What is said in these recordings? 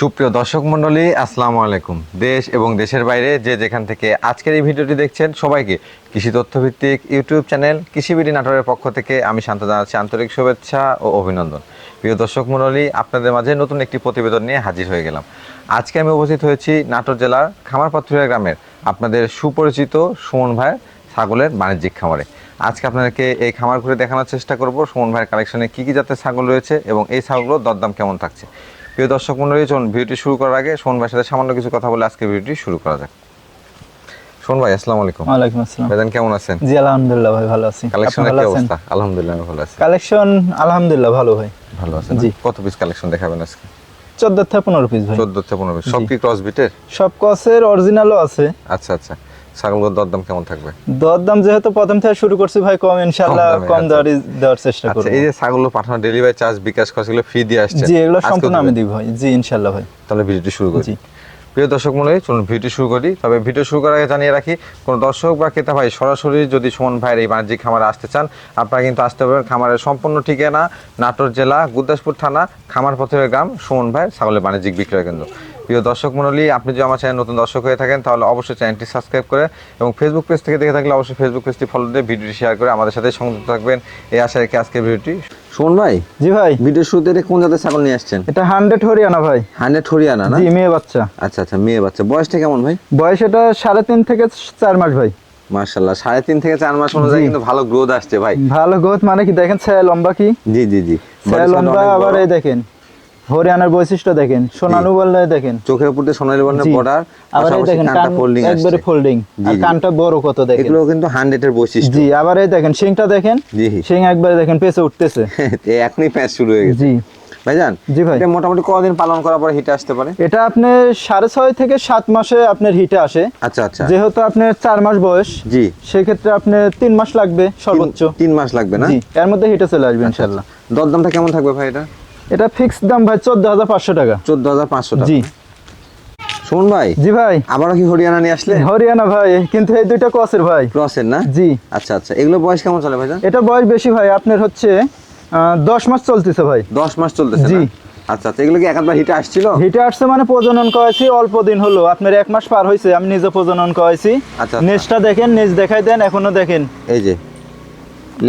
সুপ্রিয় দর্শক মণ্ডলী, আসসালামু আলাইকুম। দেশ এবং দেশের বাইরে যে যেখান থেকে আজকের এই ভিডিওটি দেখছেন, সবাইকে কৃষি তথ্যভিত্তিক ইউটিউব চ্যানেল, কৃষিবিডি নাটোরের পক্ষ থেকে আমি শান্ত জানাচ্ছি আন্তরিক শুভেচ্ছা ও অভিনন্দন। প্রিয় দর্শক মণ্ডলী, আপনাদের মাঝে নতুন একটি প্রতিবেদন নিয়ে হাজির হয়ে গেলাম। আজকে আমি উপস্থিত হয়েছি নাটোর জেলার খামারপাথুরিয়া গ্রামের আপনাদের সুপরিচিত সুমন ভাইয়ের ছাগলের বাণিজ্যিক খামারে। আজকে আপনাদেরকে এই খামার ঘুরে দেখানোর চেষ্টা করব। সুমন ভাইয়ের কালেকশনে কী কী জাতের ছাগল রয়েছে এবং এই ছাগলগুলোর দরদাম কেমন থাকছে। প্রিয় দর্শক মন্ডলী চলুন ভিডিওটি শুরু করার আগে সোহন ভাইয়ের সাথে সামান্য কিছু কথা বলে আজকে ভিডিওটি শুরু করা যাক। সোহন ভাই আসসালামু আলাইকুম। ওয়ালাইকুম আসসালাম। ভাইজান কেমন আছেন? জি আলহামদুলিল্লাহ ভাই ভালো আছি। কালেকশনের কি অবস্থা? আলহামদুলিল্লাহ ভালো আছি। কালেকশন আলহামদুলিল্লাহ ভালো ভাই। ভালো আছেন জি। কত পিস কালেকশন দেখাবেন আজকে? চোদ্দ থেকে পনেরো পিস ভাই। চোদ্দ থেকে পনেরো পিস সব। কি ক্রস বিটের সব কসের অরিজিনালও আছে। আচ্ছা আচ্ছা। ছাগলগুলোর দরদাম কেমন থাকবে? দর দাম যেহেতু প্রথম থেকে শুরু করছি ভাই কম ইনশাল্লাহ কম আচ্ছা। দেওয়ার দেওয়ার চেষ্টা আচ্ছা করব। এই যে ছাগলগুলো পাঠানো ডেলিভারি চার্জ বিকাশ খরচ এগুলো ফ্রি দিয়ে আসছে জি এগুলো সম্পূর্ণ আমি দিব ভাই। জি ইনশাল্লাহ ভাই। তাহলে ভিডিওটি শুরু করি। প্রিয় দর্শক চলুন ভিডিও শুরু করি। তবে ভিডিও শুরু করার আগে জানিয়ে রাখি কোনো দর্শক বা ক্রেতা ভাই সরাসরি যদি সুমন ভাইয়ের এই বাণিজ্যিক খামারে আসতে চান আপনারা কিন্তু আসতে পারবেন খামারের সম্পূর্ণ ঠিকানা নাটোর জেলা গুরদাসপুর থানা খামার পথের গ্রাম সুমন ভাই ছাগলের বাণিজ্যিক বিক্রয় কেন্দ্র। প্রিয় দর্শক মন্ডলী আপনি যদি আমার চ্যানেল নতুন দর্শক হয়ে থাকেন তাহলে অবশ্যই চ্যানেলটি সাবস্ক্রাইব করে এবং ফেসবুক পেজ থেকে দেখে থাকলে অবশ্যই ফেসবুক পেজটি ফলো দিয়ে ভিডিওটি শেয়ার করে আমাদের সাথে সংযুক্ত থাকবেন। এই আশা রেখে আজকের ভিডিওটি সুমন ভাই জি ভাই। ভিডিও শুরুতে কোন জাতের ছাগল নিয়ে আসছেন? এটা হান্ড্রেড হরিয়ানা ভাই। হান্ড্রেড হরিয়ানা না? জি মেয়ে বাচ্চা। আচ্ছা আচ্ছা মেয়ে বাচ্চা। বয়সটা কেমন ভাই? বয়স এটা সাড়ে তিন থেকে চার মাস ভাই। মার্শাল্লাহ সাড়ে তিন থেকে চার মাস অনুযায়ী কিন্তু ভালো গ্রোথ আসছে ভাই। ভালো গ্রোথ মানে কি দেখেন ছায়া লম্বা কি? জি জি জি। ছায়া লম্বা আবার এই দেখেন। হরিয়ানার বৈশিষ্ট্য দেখেন সোনালু বললে দেখেন। চোখের উপর দিয়ে সোনালী বর্ণের বর্ডার আবার এই দেখেন কান ফোল্ডিং একবারে ফোল্ডিং আর কানটা বড় কত দেখেন? এগুলো কিন্তু হান্ড্রেডের বৈশিষ্ট্য। জি আবার এই দেখেন শিংটা দেখেন। জি শিং একবারে দেখেন পেছে উঠতেছে। এই এখনই প্যাচ শুরু হয়ে গেছে। জি। ভাইজান জি ভাই। এটা মোটামুটি কদিন পালন করার পরে হিটে আসতে পারে? এটা সাড়ে ছয় থেকে সাত মাসে আপনার হিটে আসে। আচ্ছা আচ্ছা। যেহেতু আপনার চার মাস বয়স জি। সেক্ষেত্রে আপনার তিন মাস লাগবে সর্বোচ্চ। তিন- তিন মাস লাগবে না? জি এর মধ্যে হিটে চলে আসবে ইনশাল্লাহ দরদামটা কেমন থাকবে ভাই এটা? এটা ফিক্সড দাম ভাই চোদ্দ হাজার পাঁচশো টাকা। চোদ্দ হাজার পাঁচশো টাকা। জি। শুনুন ভাই জি ভাই। আবারও কি হরিয়ানা নিয়ে আসলে হরিয়ানা ভাই কিন্তু এই দুইটা কসের ভাই। ক্রসের না? জি। আচ্ছা আচ্ছা। এগুলো বয়স কেমন চলে ভাইজান? এটা বয়স বেশি ভাই আপনার হচ্ছে দশ মাস চলতেছে ভাই। দশ মাস চলতেছে জি। আচ্ছা আচ্ছা। এগুলো কি একবার হিটে আসছিল? হিটে আসছে মানে প্রজনন করাইছি অল্প দিন হলো। আপনার এক মাস পার হয়েছে আমি নিজে প্রজনন করাইছি। আচ্ছা। নেজটা দেখেন নেজ দেখাই দেন এখনও দেখেন। এই যে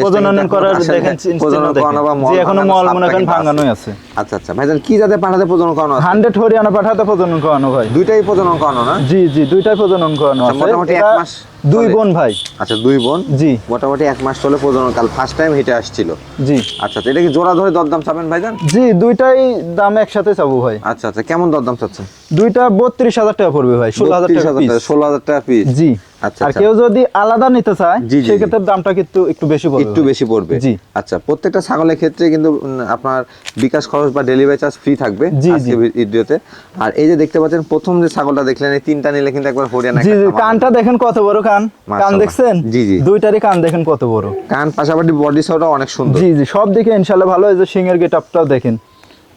প্রজনন করার দেখেন প্রজনন করানো বা মল এখনও মল মনে করেন ভাঙানোই আছে। আচ্ছা আচ্ছা। ভাইজান কি জাতে পাঠাতে প্রজনন করানো আছে? হান্ড্রেড হরিয়ানা পাঠাতে প্রজনন করানো ভাই। দুইটাই প্রজনন করানো না? জি জি দুইটাই প্রজনন করানো আচ্ছা, আছে। মোটামুটি এক মাস দুই বোন ভাই। আচ্ছা দুই বোন? জি। মোটামুটি এক মাস চলে প্রজনন। কাল ফার্স্ট টাইম হিটে আসছিল। জি। আচ্ছা এটা কি জোড়া ধরে দরদাম চাবেন ভাইজান জি দুইটাই দাম একসাথে চাবো ভাই। আচ্ছা আচ্ছা কেমন দরদাম চাচ্ছেন? দুইটা বত্রিশ হাজার টাকা পড়বে ভাই ষোলো হাজার টাকা। ষোলো হাজার টাকা পিস জি। আর আচ্ছা। কেউ যদি আলাদা নিতে চায়। সেক্ষেত্রে দামটা কিন্তু একটু বেশি পড়বে। একটু বেশি পড়বে। জি। আচ্ছা প্রত্যেকটা ছাগলের ক্ষেত্রে কিন্তু আপনার বিকাশ খরচ বা ডেলিভারি চার্জ ফ্রি থাকবে আজকে ভিডিওতে আর এই যে দেখতে পাচ্ছেন প্রথম যে ছাগলটা দেখলেন এই তিনটা নিলে কিন্তু একবার হরিয়ানা জি জি কানটা দেখেন কত বড় কান। কান দেখছেন? জি, জি। দুইটারই কান দেখেন কত বড়। কান পাশাপাশি বডি সহটা অনেক সুন্দর। জি জি সব দিকে ইনশাল্লাহ ভালো এই যে সিংহের গেট আপটাও দেখেন।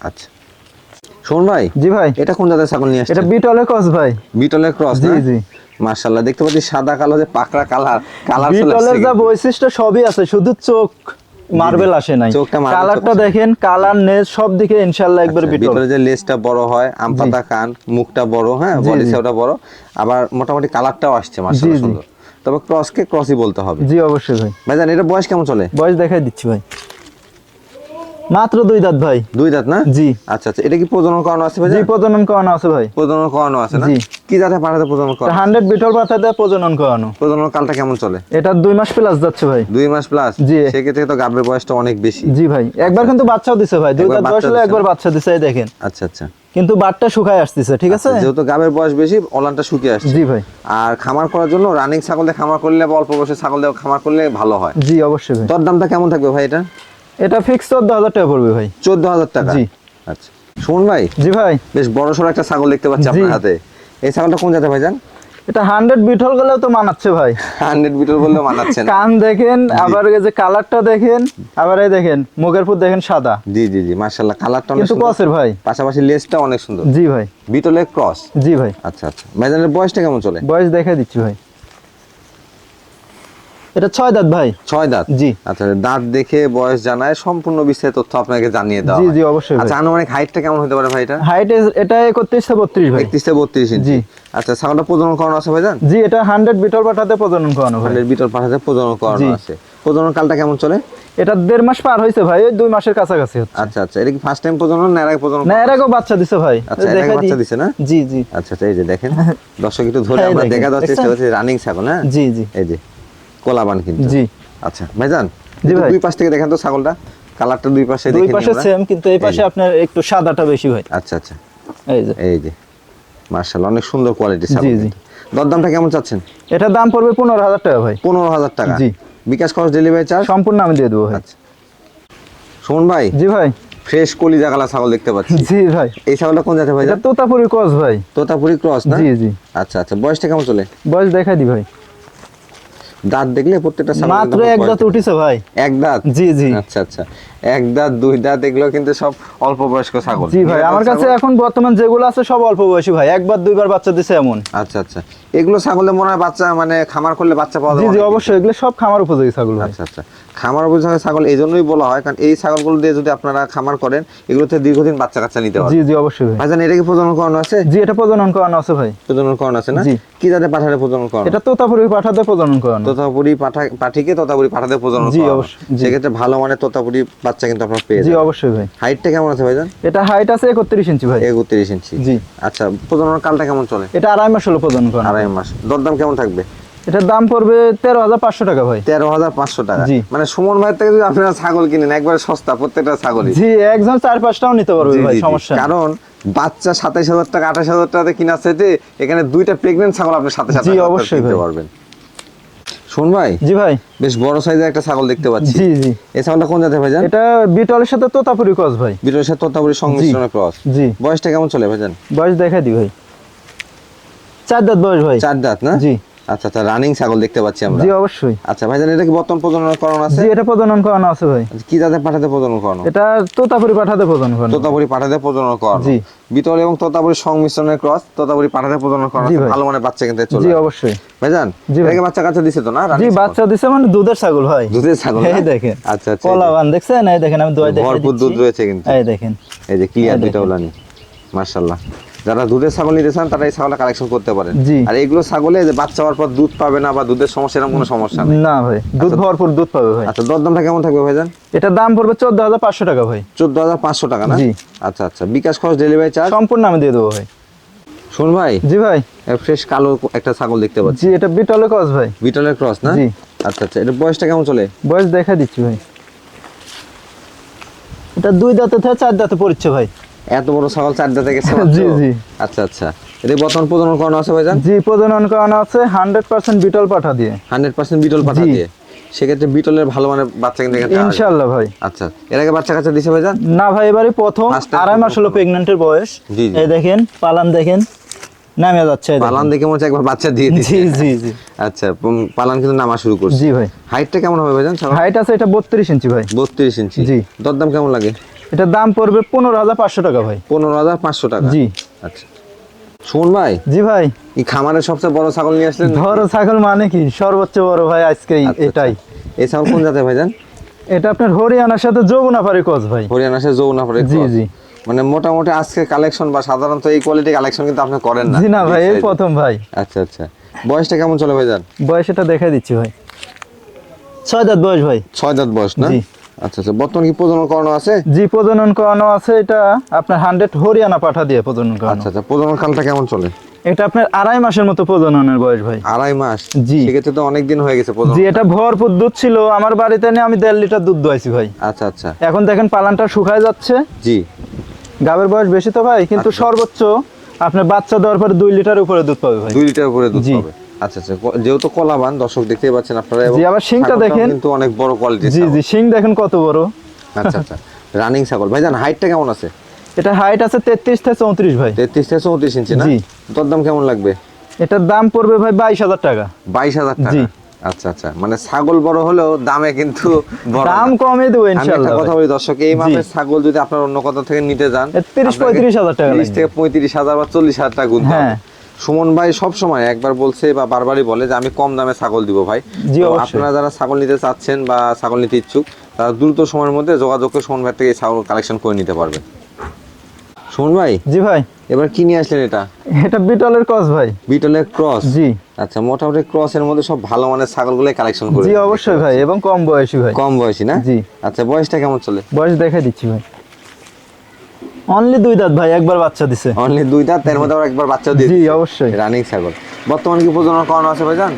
আচ্ছা। শোন ভাই জি ভাই। এটা কোন জাতের ছাগল নিয়ে এটা আসছে বিটলের কস ভাই। বিটলের ক্রস জি, জি। মাশাআল্লাহ দেখতে পাচ্ছি সাদা কালো যে পাকড়া কালার কালার বিটলের যা বৈশিষ্ট্য সবই আছে শুধু চোখ মার্বেল আসে নাই। কালারটা দেখেন কালার নেজ সব দিকে ইনশাল্লাহ একবার বিটল। ভিতরে যে লেজটা বড় হয় আম পাতা কান মুখটা বড় হ্যাঁ বডি জি। বড় আবার মোটামুটি কালারটাও আসছে মাশাআল্লাহ সুন্দর। তবে ক্রসকে ক্রসই বলতে হবে। জি অবশ্যই ভাই। ভাইজান এটা বয়স কেমন চলে? বয়স দেখাই দিচ্ছি ভাই। মাত্র দুই দাঁত ভাই। দুই দাঁত না? জি। আচ্ছা আচ্ছা। এটা কি প্রজনন করানো আছে জি প্রজনন করানো আছে ভাই। প্রজনন করানো আছে না? জি। কি জাতে পাঠাতে প্রজনন করানো হান্ড্রেড বিটল পাতাতে প্রজনন করানো। প্রজনন কালটা কেমন চলে? এটা দুই মাস প্লাস যাচ্ছে ভাই। দুই মাস প্লাস জি। সেক্ষেত্রে তো গাবের বয়সটা অনেক বেশি। জি ভাই। একবার কিন্তু বাচ্চাও দিছে ভাই। দুই দাঁত বয়স হলে একবার বাচ্চা দিছে এই দেখেন। আচ্ছা আচ্ছা। কিন্তু বাটটা শুকায় আসতেছে ঠিক আছে? যেহেতু গাবের বয়স বেশি ওলানটা শুকিয়ে আসছে। জি ভাই। আর খামার করার জন্য রানিং ছাগল দিয়ে খামার করলে বা অল্প বয়সে ছাগল দিয়ে খামার করলে ভালো হয়। জি অবশ্যই ভাই। তোর দামটা কেমন থাকবে ভাই এটা? এটা ফিক্স চোদ্দ হাজার টাকা পড়বে ভাই। চোদ্দ হাজার টাকা? জি। আচ্ছা। শুনুন ভাই জি ভাই। বেশ বড় সড়ো একটা ছাগল দেখতে পাচ্ছি আপনার হাতে। এই ছাগলটা কোন জাতে ভাইজান এটা হান্ড্রেড বিটল গেলেও তো মানাচ্ছে ভাই। হান্ড্রেড বিটল বললেও মানাচ্ছে না। কান দেখেন আবার এই যে কালারটা দেখেন আবার এই দেখেন মুখের ফুট দেখেন সাদা। জি জি জি মার্শাল্লাহ কালারটা অনেক কিন্তু সুন্দর। কসের ভাই। পাশাপাশি লেজটা অনেক সুন্দর। জি ভাই। বিটলের ক্রস জি ভাই। আচ্ছা আচ্ছা। ভাইজানের বয়সটা কেমন চলে? বয়স দেখে দিচ্ছি ভাই। এটা ছয় দাঁত ভাই। ছয় দাঁত? জি। আচ্ছা দাঁত দেখে বয়স জানায় সম্পূর্ণ বিস্তারিত তথ্য আপনাকে জানিয়ে দেওয়া জি, জি, অবশ্যই আচ্ছা আনুমানিক হাইটটা কেমন হতে পারে ভাই এটা? হাইট এটা একত্রিশ থেকে বত্রিশ ভাই। একত্রিশ থেকে বত্রিশ ইঞ্চি জি। আচ্ছা ছাগলটা প্রজনন করানো আছে ভাইজান? জি এটা হান্ড্রেড বিটল পাঠাতে প্রজনন করানো ভাই। হান্ড্রেড বিটল পাঠাতে প্রজনন করানো আছে। প্রজনন কালটা কেমন চলে? এটা দেড় মাস পার হয়েছে ভাই ওই দুই মাসের কাছাকাছি হচ্ছে। আচ্ছা আচ্ছা এটা কি ফার্স্ট টাইম প্রজনন না এর আগে প্রজনন না এর বাচ্চা দিছে ভাই। আচ্ছা, এর আগে বাচ্চা। দিছে না? জি জি। আচ্ছা আচ্ছা এই যে দেখেন। দর্শক একটু ধরে আমরা দেখা দেওয়ার চেষ্টা করছি রানিং ছাগল হ্যাঁ? জি জি। এই যে। কোলাবান কিন্তু। জি। আচ্ছা ভাইজান জি ভাই। দুই পাশ থেকে দেখেন তো ছাগলটা কালারটা দুই পাশে দুই পাশে সেম কিন্তু এই পাশে আপনার একটু সাদাটা বেশি ভাই আচ্ছা আচ্ছা। এই যে। এই যে। মার্শাল অনেক সুন্দর কোয়ালিটি ছাগল জি, জি। দরদামটা কেমন চাচ্ছেন? এটার দাম পড়বে পনেরো হাজার টাকা ভাই। পনেরো হাজার টাকা। জি। বিকাশ খরচ ডেলিভারি চার্জ সম্পূর্ণ আমি দিয়ে দেবো ভাই। আচ্ছা। সুমন ভাই? জি ভাই। ফ্রেশ কলিজা কালা ছাগল দেখতে পাচ্ছি। জি ভাই। এই ছাগলটা কোন জাতের ভাই এটা তোতাপুরি ক্রস ভাই। তোতাপুরি ক্রস না? জি জি। আচ্ছা আচ্ছা। বয়সটা কেমন চলে? বয়স দেখাই দি ভাই। দাঁত দেখলে প্রত্যেকটা মাত্র এক দাঁত। উঠিছে ভাই। এক দাঁত? জি জি। আচ্ছা আচ্ছা। এক দাঁত দুই দাঁত এগুলো কিন্তু সব অল্প বয়স্ক ছাগল। জি ভাই আমার কাছে এখন বর্তমান যেগুলো আছে সব অল্প বয়সী ভাই। একবার দুইবার বাচ্চা দিছে এমন। আচ্ছা আচ্ছা। এগুলো ছাগলে মনে হয় বাচ্চা মানে খামার করলে বাচ্চা পাওয়া জি যাবে জি অবশ্যই। এগুলো সব খামার উপযোগী ছাগল আচ্ছা আচ্ছা। খামার অবস্থায় ছাগল এই জন্যই বলা হয় কারণ এই ছাগলগুলো দিয়ে যদি আপনারা খামার করেন এগুলোতে দীর্ঘদিন বাচ্চা কাচ্চা নিতে জি পারবেন। জি অবশ্যই ভাই। ভাইজান এটা কি প্রজনন করানো আছে? জি এটা প্রজনন করানো আছে ভাই। প্রজনন করানো আছে না? কি জাতে পাঠালে প্রজনন করানো? এটা তোতাপুরি পাঠাতে প্রজনন করানো। তোতাপুরি পাঠা পাঠিকে তোতাপুরি পাঠাতে প্রজনন জি, অবশ্যই, সেক্ষেত্রে ভালো মানে তোতাপুরি বাচ্চা কিন্তু আপনারা পেয়ে জি অবশ্যই ভাই। হাইটটা কেমন আছে ভাইজান? এটা হাইট আছে একত্রিশ ইঞ্চি ভাই। একত্রিশ ইঞ্চি। জি। আচ্ছা কালটা কেমন চলে? এটা আড়াই মাস হলো প্রজনন করানো। আড়াই মাস। দরদাম কেমন থাকবে? এটার দাম পড়বে তেরো হাজার পাঁচশো টাকা ভাই। তেরো হাজার পাঁচশো টাকা। মানে সুমন ভাইয়ের থেকে যদি আপনারা ছাগল কিনেন একবারে সস্তা প্রত্যেকটা ছাগল জি একজন চার পাঁচটাও নিতে পারবে ভাই। সমস্যা কারণ বাচ্চা সাতাইশ হাজার টাকা আঠাশ হাজার টাকাতে কিনা চাইতে এখানে দুইটা প্রেগনেন্ট ছাগল আপনি সাথে সাথে অবশ্যই কিনতে পারবেন। শুন ভাই জি ভাই। বেশ বড় সাইজের একটা ছাগল দেখতে পাচ্ছি। জি জি। এই ছাগলটা কোন জাতের ভাইজান? এটা বিটলের সাথে তোতাপুরি ক্রস ভাই। বিটলের সাথে তোতাপুরি সংমিশ্রণে ক্রস জি। বয়সটা কেমন চলে ভাইজান? বয়স দেখাই দি ভাই। চার দাঁত বয়স ভাই। চার দাঁত না? জি। আচ্ছা আচ্ছা রানিং ছাগল দেখতে পাচ্ছি আমরা। জি অবশ্যই। আচ্ছা ভাইজান এটা কি বর্তমান প্রজনন করানো আছে? জি এটা প্রজনন করানো আছে ভাই। আচ্ছা, কি জাতের পাঠাতে প্রজনন করানো? এটা তোতাপুরি পাঠাতে প্রজনন করানো। তোতাপুরি পাঠাতে প্রজনন করানো। জি। বিতল এবং তোতাপুরি সংমিশ্রণের ক্রস তোতাপুরি পাঠাতে প্রজনন করানো। ভালো মানে বাচ্চা কিনতে চলে জি অবশ্যই। ভাইজান। এটাকে বাচ্চা কাচ্চা দিছে তো না জি বাচ্চা দিছে মানে দুধের ছাগল ভাই। দুধের ছাগল এই দেখেন। আচ্ছা আচ্ছা কলাবান দেখছেন? এই দেখেন আমি দোয়াই দেখাই ভরপুর দুধ রয়েছে কিন্তু। এই দেখেন। এই যে ক্লিয়ার দুইটা। উলানি মাশাআল্লাহ। যারা দুধের ছাগল নিতে চান তারা এই ছাগলটা কালেকশন করতে পারেন। জি। আর এগুলো ছাগলে যে বাচ্চা হওয়ার পর দুধ পাবে না বা দুধের সমস্যা এরকম কোনো সমস্যা নেই। না ভাই দুধ হওয়ার পর দুধ পাবে ভাই। আচ্ছা দর দামটা কেমন থাকবে ভাইজান? এটার দাম পড়বে চোদ্দ হাজার পাঁচশো টাকা ভাই। চোদ্দ হাজার পাঁচশো টাকা না? জি। আচ্ছা আচ্ছা। বিকাশ খরচ ডেলিভারি চার্জ সম্পূর্ণ আমি দিয়ে দেবো ভাই। শুন ভাই। জি ভাই। ফ্রেশ কালো একটা ছাগল দেখতে পাচ্ছি। জি এটা বিটলের ক্রস ভাই। বিটলের ক্রস না? জি। আচ্ছা আচ্ছা। এটা বয়সটা কেমন চলে? বয়স দেখা দিচ্ছি ভাই। এটা দুই দাঁতে থেকে চার দাঁতে পড়ছে ভাই। এত বড় ছাগল চার দাঁতে গেছে জি, জি। আচ্ছা আচ্ছা। এটা বর্তমান প্রজনন করানো আছে ভাইজান? জি প্রজনন করানো আছে হান্ড্রেড পার্সেন্ট বিটল পাঠা দিয়ে। হান্ড্রেড পার্সেন্ট বিটল পাঠা। দিয়ে। সেক্ষেত্রে বিটলের ভালো মানে বাচ্চা কিন্তু। ইনশাল্লাহ ভাই। আচ্ছা এর আগে বাচ্চা কাচ্চা দিছে ভাইজান? না ভাই এবারে প্রথম আড়াই মাস হলো প্রেগনেন্টের বয়স। জি, জি। এই দেখেন পালান দেখেন নামে যাচ্ছে পালান দেখে মনে হচ্ছে একবার বাচ্চা দিয়ে দিচ্ছে জি জি জি। আচ্ছা পালান কিন্তু নামা শুরু করছে। জি ভাই। হাইটটা কেমন হবে ভাইজান হাইট আছে এটা বত্রিশ ইঞ্চি ভাই। বত্রিশ ইঞ্চি। জি। দরদাম কেমন লাগে? এটার দাম পড়বে পনেরো হাজার পাঁচশো টাকা ভাই। পনেরো হাজার পাঁচশো টাকা? জি। আচ্ছা। শুন ভাই জি ভাই। এই খামারের সবচেয়ে বড় ছাগল নিয়ে আসলেন? বড় ছাগল মানে কি? সর্বোচ্চ বড় ভাই আজকে আচ্ছা, আচ্ছা। এটাই। এই ছাগল কোন জাতের ভাইজান এটা আপনার হরিয়ানার সাথে যমুনা পারি কস ভাই। হরিয়ানা সে যৌনা পরে জি, জি। মানে মোটামুটি আজকে কালেকশন বা সাধারণত এই কোয়ালিটি কালেকশন কিন্তু আপনি করেন না। জি না ভাই এই। প্রথম ভাই। আচ্ছা আচ্ছা। বয়সটা কেমন চলে ভাইজান বয়স এটা দেখাই দিচ্ছি ভাই। ছয় দাঁত বয়স ভাই। ছয় দাঁত বয়স না? জি। আচ্ছা আচ্ছা বর্তমান কি প্রজনন করানো আছে? জি প্রজনন করানো আছে। এটা আপনার হান্ড্রেড হরিয়ানা পাঠা দিয়ে প্রজনন করানো। আচ্ছা আচ্ছা প্রজনন কালটা কেমন চলে? এটা আপনার আড়াই মাসের মতো প্রজননের বয়স ভাই। আড়াই মাস? জি। সেক্ষেত্রে তো অনেক দিন হয়ে গেছে জি এটা ভরপুর দুধ ছিল। আমার বাড়িতে নিয়ে আমি দেড় লিটার দুধ দোয়াইছি ভাই। আচ্ছা আচ্ছা। এখন দেখেন পালানটা শুকায় যাচ্ছে। জি। গাবের বয়স বেশি তো ভাই কিন্তু আচ্ছা। সর্বোচ্চ আপনার বাচ্চা দেওয়ার পরে দুই লিটার উপরে দুধ পাবে ভাই। দুই লিটার উপরে দুধ। পাবে। আচ্ছা আচ্ছা যেহেতু কলাবান দর্শক দেখতেই পাচ্ছেন আপনারা জি, আবার শিংটা দেখেন। কিন্তু অনেক বড় কোয়ালিটির জি জি শিং দেখেন কত বড় আচ্ছা আচ্ছা রানিং ছাগল ভাইজান হাইটটা কেমন আছে এটা হাইট আছে তেত্রিশ থেকে চৌত্রিশ ভাই তেত্রিশ থেকে চৌত্রিশ ইঞ্চি না জি। তোর দাম কেমন লাগবে এটার দাম পড়বে ভাই বাইশ হাজার টাকা বাইশ হাজার জি। আচ্ছা আচ্ছা মানে ছাগল বড় হলেও দামে কিন্তু দাম। কমে দেবো ইনশাল্লাহ কথা বলি দর্শক এই মাপের ছাগল যদি আপনার অন্য কোথাও থেকে নিতে যান এ 30 35 হাজার টাকা তিরিশ লাগবে। থেকে পঁয়ত্রিশ হাজার বা চল্লিশ হাজার টাকা গুনতে হবে। সুমন ভাই সব সময় একবার বলছে বা বারবারই বলে যে আমি কম দামে ছাগল দিব ভাই। আপনারা যারা ছাগল নিতে চাচ্ছেন বা ছাগল নিতে ইচ্ছুক তারা দ্রুত সময়ের মধ্যে যোগাযোগ করে সুমন ভাই থেকে ছাগল কালেকশন করে নিতে পারবেন। সুমন ভাই? জি ভাই। এবার কি নিয়ে আসলেন এটা? এটা বিটলের ক্রস ভাই। বিটলের ক্রস? জি। আচ্ছা মোটামুটি ক্রস এর মধ্যে সব ভালো মানের ছাগলগুলোই কালেকশন করে জি অবশ্যই ভাই এবং কম বয়সী ভাই। কম বয়সী না? জি। আচ্ছা বয়সটা কেমন চলে? বয়স দেখাই দিচ্ছি ভাই। অনলি দুই দাঁত ভাই একবার বাচ্চা দিছে। অনলি দুই দাঁত এর মধ্যে আবার একবার বাচ্চা দিয়ে জি অবশ্যই। রানিং ছাগল। বর্তমানে কি প্রজনন করানো আছে ভাইজান?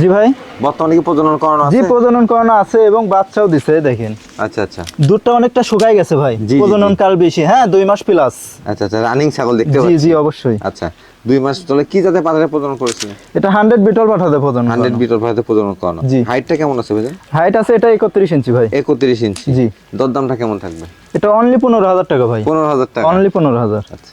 জি ভাই। বর্তমানে কি প্রজনন করানো জি প্রজনন করানো আছে এবং বাচ্চাও দিছে দেখেন। আচ্ছা আচ্ছা। দুধটা অনেকটা শুকায় গেছে ভাই প্রজনন কাল বেশি হ্যাঁ দুই মাস প্লাস আচ্ছা আচ্ছা রানিং ছাগল দেখতে জি জি অবশ্যই। আচ্ছা। দুই মাস চলে কি জাতের পাতারে প্রজনন করেছিলেন এটা হান্ড্রেড বিটল পাঠাতে প্রজনন হান্ড্রেড বিটল ভাইতে প্রজনন করানো। জি। হাইটটা কেমন আছে ভাইজান? হাইট আছে এটা একত্রিশ ইঞ্চি ভাই। একত্রিশ ইঞ্চি। জি। দরদামটা কেমন থাকবে? এটা অনলি পনেরো হাজার টাকা ভাই। পনেরো হাজার টাকা। অনলি পনেরো হাজার। আচ্ছা।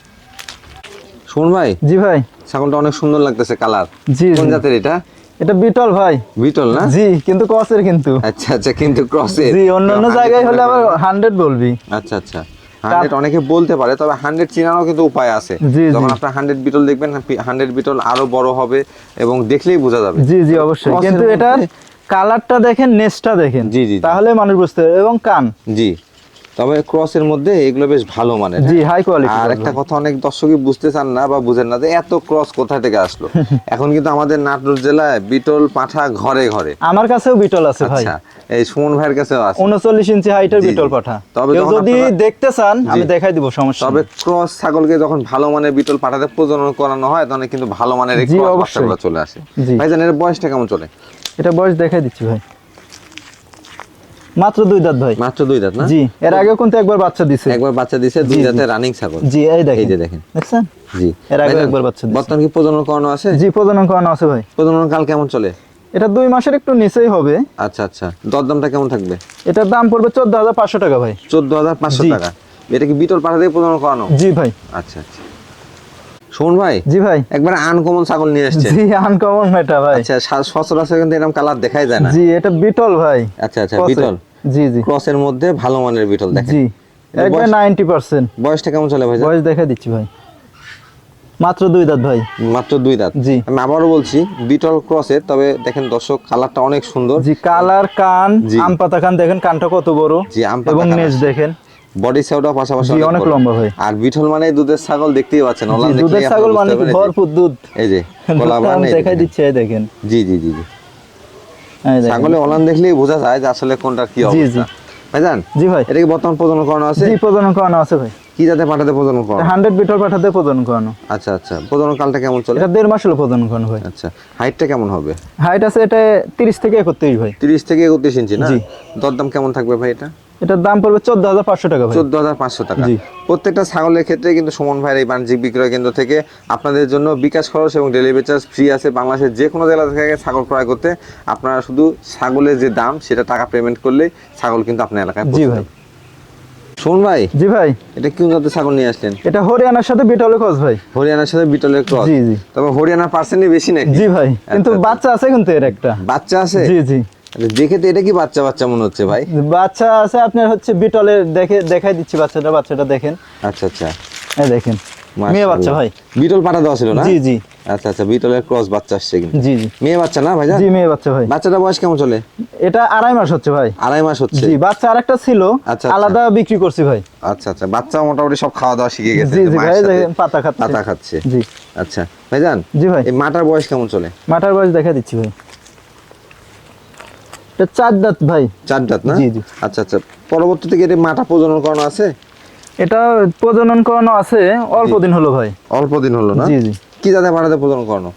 শুন ভাই জি ভাই। ছাগলটা অনেক সুন্দর লাগতেছে কালার জি কোন জাতের এটা? এটা বিটল ভাই। বিটল না? জি কিন্তু কসের কিন্তু। আচ্ছা আচ্ছা কিন্তু ক্রসে জি অন্য অন্য জায়গায় হলে আবার হান্ড্রেড বলবি। আচ্ছা আচ্ছা। হান্ড্রেড অনেকে বলতে পারে তবে হান্ড্রেড চেনারও কিন্তু উপায় আছে। যখন আপনার হান্ড্রেড বিটল দেখবেন হান্ড্রেড বিটল আরও বড় হবে এবং দেখলেই বোঝা যাবে। জি জি অবশ্যই। কিন্তু এটা এটার কালারটা দেখেন নেসটা দেখেন। জি, জি, জি। তাহলে মানুষ বুঝতে পারবে। এবং কান। জি। তবে ক্রসের মধ্যে এগুলো বেশ ভালো মানের। জি হাই কোয়ালিটি আর একটা কথা অনেক দর্শকই বুঝতে চান না বা বুঝেন না যে এত ক্রস কোথা থেকে আসলো? এখন কিন্তু আমাদের নাটোর জেলায় বিটল পাঠা ঘরে ঘরে। আমার কাছেও বিটল আছে ভাই। আচ্ছা এই সুমন ভাইয়ের কাছেও আছে। উনচল্লিশ ইঞ্চি হাইটের। বিটল পাঠা। তবে যদি দেখতে চান আমি দেখাই দিব সমস্যা তবে ক্রস ছাগলকে যখন ভালো মানের বিটল পাঠাতে প্রজনন করানো হয় তখন কিন্তু ভালো মানের ক্রস। বাচ্চাগুলো চলে আসে। ভাইজান এর বয়সটা কেমন চলে? এটা বয়স দেখাই দিচ্ছি ভাই। মাত্র দুই দাঁত ভাই। মাত্র দুই দাঁত না? জি এর কিন্তু একবার বাচ্চা দিছে। একবার বাচ্চা দিছে দুই। দাঁতে রানিং ছাগল। জি এই দেখেন। এই যে দেখেন। দেখছেন? জি। এর ভাইজান, একবার বাচ্চা দিছে। বর্তমান কি প্রজনন করানো আছে? জি প্রজনন করানো আছে ভাই। প্রজনন কাল কেমন চলে? এটা দুই মাসের একটু নিচেই হবে। আচ্ছা আচ্ছা। দরদামটা কেমন থাকবে? এটার দাম পড়বে চোদ্দ হাজার পাঁচশো টাকা ভাই। চোদ্দ হাজার পাঁচশো জি। টাকা। এটা কি বিটল পাঠা দিয়ে প্রজনন করানো? জি ভাই। আচ্ছা আচ্ছা। শোন ভাই? জি ভাই। একবার আনকমন ছাগল নিয়ে এসছে। জি আনকমন এটা ভাই। আচ্ছা সচরাচর কিন্তু এরকম কালার দেখাই যায় না। জি এটা বিটল ভাই। আচ্ছা আচ্ছা। বিটল। জি জি। ক্রসের মধ্যে ভালো মানের বিটল দেখেন। জি একবার বয়স- নাইনটি পার্সেন্ট বয়সটা কেমন চলে ভাই বয়স দেখা দিচ্ছি ভাই। মাত্র দুই দাঁত ভাই। মাত্র দুই দাঁত। জি। আমি আবারও বলছি বিটল ক্রসের তবে দেখেন দর্শক কালারটা অনেক সুন্দর। জি কালার কান। আম পাতা কান দেখেন কানটা কত বড়। জি, আম এবং নেজ দেখেন। বডি পাশাপাশি অনেক লম্বা ভাই। আর বিটল মানে দুধের ছাগল দেখতেই পাচ্ছেন দুধের ছাগল মানে কি। ভরপুর দুধ। এই যে এই দেখাই। দিচ্ছি দেখেন। জি জি জি জি। ছাগলে ওলান দেখলেই বোঝা যায় যে আসলে কোনটা কি অবস্থা। ভাইজান জি ভাই। এটা কি বর্তমান প্রজনন করানো আছে? জি প্রজনন করানো আছে ভাই। কি জাতে পাঠাতে প্রজনন করানো? হান্ড্রেড বিটল পাঠাতে প্রজনন করানো। আচ্ছা আচ্ছা। প্রজনন কালটা কেমন চলে? এটা দেড় মাস হলো প্রজনন করানো ভাই। আচ্ছা। হাইটটা কেমন হবে? হাইট আছে এটা তিরিশ থেকে একত্রিশ ভাই। তিরিশ থেকে একত্রিশ ইঞ্চি না? জি। দরদাম কেমন থাকবে ভাই এটা? এটার দাম পড়বে চোদ্দ হাজার পাঁচশো টাকা চোদ্দ হাজার পাঁচশো টাকা। প্রত্যেকটা ছাগলের ক্ষেত্রে কিন্তু সুমন ভাইয়ের এই বাণিজ্যিক বিক্রয় কেন্দ্র থেকে আপনাদের জন্য বিকাশ খরচ এবং ডেলিভারি চার্জ ফ্রি আছে বাংলাদেশের যে কোনো জেলা থেকে ছাগল ক্রয় করতে। আপনারা শুধু ছাগলের যে দাম সেটা টাকা পেমেন্ট করলেই ছাগল কিন্তু আপনার এলাকায় জি ভাই। সুমন ভাই জি ভাই। এটা কোন জাতের ছাগল নিয়ে আসলেন? এটা হরিয়ানার সাথে বিটলে কস ভাই। হরিয়ানার সাথে বিটলের ক্রস জি, জি। তবে হরিয়ানার পার্সেন্টই বেশি নাকি? জি ভাই কিন্তু আচ্ছা, বাচ্চা আছে কিন্তু এর একটা। বাচ্চা আছে? জি জি। আচ্ছা, দেখে তো এটা কি বাচ্চা বাচ্চা মনে হচ্ছে ভাই? বাচ্চা আছে আপনার হচ্ছে বিটলের দেখে দেখাই দিচ্ছি বাচ্চাটা বাচ্চাটা দেখেন। আচ্ছা আচ্ছা। এই দেখেন মেয়ে বাচ্চা ভাই। বিটল পাঠা দেওয়া ছিল না? জি জি। আচ্ছা আচ্ছা বিটলের ক্রস বাচ্চা আসছে কিন্তু। জি জি। মেয়ে বাচ্চা না ভাইজান? জি মেয়ে বাচ্চা ভাই। বাচ্চাটা বয়স কেমন চলে? এটা আড়াই মাস হচ্ছে ভাই। আড়াই মাস হচ্ছে। জি বাচ্চা আরেকটা ছিল আচ্ছা, আচ্ছা। আলাদা বিক্রি করছি ভাই। আচ্ছা আচ্ছা বাচ্চা মোটামুটি সব খাওয়া দাওয়া শিখে গেছে জি জি ভাই দেখেন পাতা খাচ্ছে। পাতা খাচ্ছে। জি। আচ্ছা ভাইজান জি ভাই। এই মাটার বয়স কেমন চলে? মাটার বয়স দেখা দিচ্ছি ভাই। চার দাঁত ভাই। চার দাঁত না? জি, জি। আচ্ছা আচ্ছা। পরবর্তীতে কি এটা মাটা প্রজনন করানো আছে? এটা প্রজনন করানো আছে অল্প দিন হলো ভাই। অল্প দিন হলো না? জি জি। কি জাতে পাঠাতে প্রজনন করানো?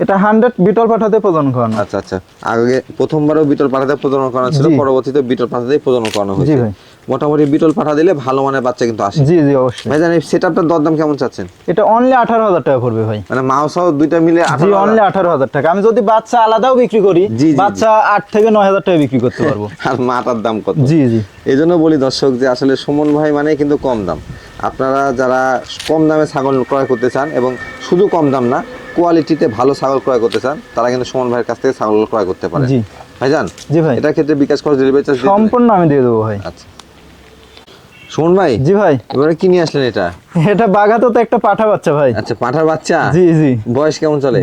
এটা হান্ড্রেড বিটল পাঠাতে প্রজনন করানো। আচ্ছা আচ্ছা। আগে প্রথমবারও বিটল পাঠাতে প্রজনন করানো ছিল পরবর্তীতে বিটল পাঠাতে প্রজনন করানো হয়েছে। ভাই। মোটামুটি বিটল পাঠা দিলে ভালো মানের বাচ্চা কিন্তু আসে। জি জি অবশ্যই। ভাইজান এই সেটআপটার দরদাম কেমন চাচ্ছেন? এটা অনলি আঠারো হাজার টাকা পড়বে ভাই। মানে মাউসাও দুইটা মিলে জি 18,000 অনলি আঠারো হাজার টাকা। আমি যদি বাচ্চা আলাদাও বিক্রি করি জি, জি, বাচ্চা আট থেকে নয় হাজার টাকা বিক্রি করতে পারব। আর মাটার দাম কত? জি জি। এই জন্য বলি দর্শক যে আসলে সুমন ভাই মানে কিন্তু কম দাম। আপনারা যারা কম দামে ছাগল ক্রয় করতে চান এবং শুধু কম দাম না কোয়ালিটিতে ভালো ছাগল ক্রয় করতে চান তারা কিন্তু সুমন ভাইয়ের কাছ থেকে ছাগল ক্রয় করতে পারে জি। ভাইজান জি ভাই। এটার ক্ষেত্রে বিকাশ খরচ ডেলিভারি চার্জ সম্পূর্ণ আমি দিয়ে দেবো ভাই। আচ্ছা। সুমন ভাই? জি ভাই। এবারে কি নিয়ে আসলেন এটা? এটা বাঘাতে তো একটা পাঠা বাচ্চা ভাই। আচ্ছা পাঠার বাচ্চা? জি জি। বয়স কেমন চলে?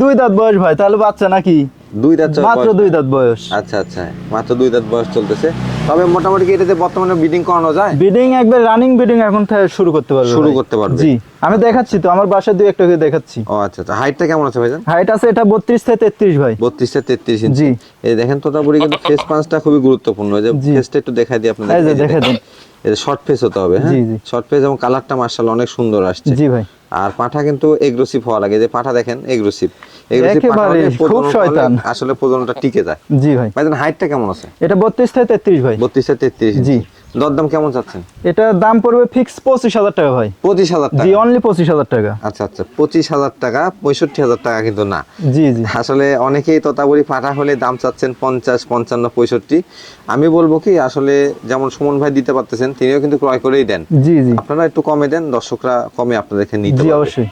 দুই দাঁত বয়স ভাই তাহলে বাচ্চা নাকি? দুই দাঁত মাত্র দুই দাঁত বয়স। আচ্ছা আচ্ছা মাত্র দুই দাঁত বয়স চলতেছে। তবে মোটামুটি এটাতে বর্তমানে বিডিং করানো যায়? বিডিং একবার রানিং বিডিং এখন শুরু করতে পারবে শুরু করতে পারবে। জি আমি দেখাচ্ছি তো আমার বাসায় দুই একটা দেখাচ্ছি। ও আচ্ছা আচ্ছা হাইটটা কেমন আছে ভাইজান? হাইট আছে এটা বত্রিশ থেকে তেত্রিশ ভাই। বত্রিশ থেকে তেত্রিশ ইঞ্চি জি। এই দেখেন তোতাপুরি কিন্তু ফেস পাঁচটা খুবই গুরুত্বপূর্ণ। যে। ফেসটা একটু দেখাই দিই আপনাদের এই যে এই শর্ট ফেস হতে হবে হ্যাঁ। শর্ট ফেস এবং কালারটা মার্শাল অনেক সুন্দর আসছে। জি ভাই। আর পাঠা কিন্তু এগ্রেসিভ হওয়া লাগে। যে পাঠা দেখেন এগ্রেসিভ এগ্রেসিভ পাঠা খুব শয়তান। আসলে প্রজননটা টিকে যায়। জি ভাই। ভাইজান হাইটটা কেমন আছে? এটা বত্রিশ থেকে তেত্রিশ ভাই। বত্রিশটা তেত্রিশ জি। দরদাম কেমন চাচ্ছেন? এটা দাম পড়বে ফিক্স পঁচিশ হাজার টাকা ভাই। পঁচিশ হাজার টাকা? জি অনলি পঁচিশ হাজার টাকা। আচ্ছা আচ্ছা পঁচিশ হাজার টাকা পঁয়ষট্টি হাজার টাকা কিন্তু না। জি জি। আসলে অনেকেই পাঠা হলে দাম চাচ্ছেন পঞ্চাশ পঞ্চান্ন পঁয়ষট্টি। আমি বলব কি আসলে যেমন সুমন ভাই দিতে পারতেছেন তিনিও কিন্তু ক্রয় করেই দেন। জি জি। আপনারা একটু কমে দেন দর্শকরা কমে আপনাদেরকে নিতে জি অবশ্যই।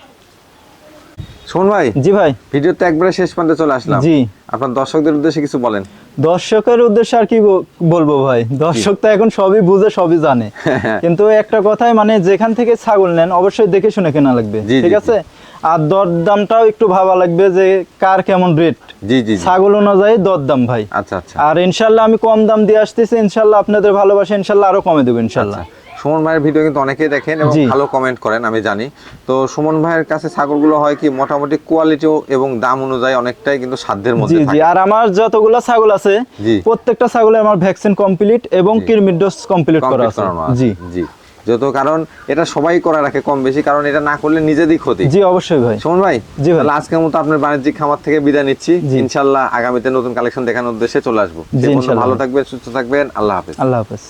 সুমন ভাই জি ভাই। ভিডিও তো একবারে শেষ পর্যন্ত চলে আসলাম। জি। আপনার দর্শকদের উদ্দেশ্যে কিছু বলেন। দর্শকের উদ্দেশ্যে আর কি বলব ভাই? দর্শক তো এখন সবই বুঝে সবই জানে। কিন্তু একটা কথাই মানে যেখান থেকে ছাগল নেন অবশ্যই দেখে শুনে কেনা লাগবে ঠিক আছে? আর দর দামটাও একটু ভাবা লাগবে যে কার কেমন রেট জি জি জি। ছাগল অনুযায়ী দর দাম ভাই। আচ্ছা আচ্ছা। আর ইনশাল্লাহ আমি কম দাম দিয়ে আসতেছি ইনশাল্লাহ আপনাদের ভালোবাসা ইনশাল্লাহ আরও কমে দেবো ইনশাল্লাহ। আচ্ছা। সুমন ভাইয়ের ভিডিও কিন্তু অনেকেই দেখেন এবং ভালো কমেন্ট করেন আমি জানি। তো সুমন ভাইয়ের কাছে ছাগলগুলো হয় কি মোটামুটি কোয়ালিটিও এবং দাম অনুযায়ী অনেকটাই কিন্তু সাধ্যের মধ্যে জি আর আমার যতগুলো ছাগল আছে প্রত্যেকটা ছাগলে আমার ভ্যাকসিন কমপ্লিট এবং কিরমির ডোজ কমপ্লিট করা আছে। জি। জি। যত কারণ এটা সবাই করে রাখে কম বেশি কারণ এটা না করলে নিজেরই ক্ষতি। জি অবশ্যই ভাই। সুমন ভাই জি ভাই। আজকের মতো আপনার বাণিজ্যিক খামার থেকে বিদায় নিচ্ছি। জি। ইনশাল্লাহ আগামীতে নতুন কালেকশন দেখানোর উদ্দেশ্যে চলে আসব। ভালো থাকবেন সুস্থ থাকবেন। আল্লাহ হাফেজ। আল্লাহ হাফেজ।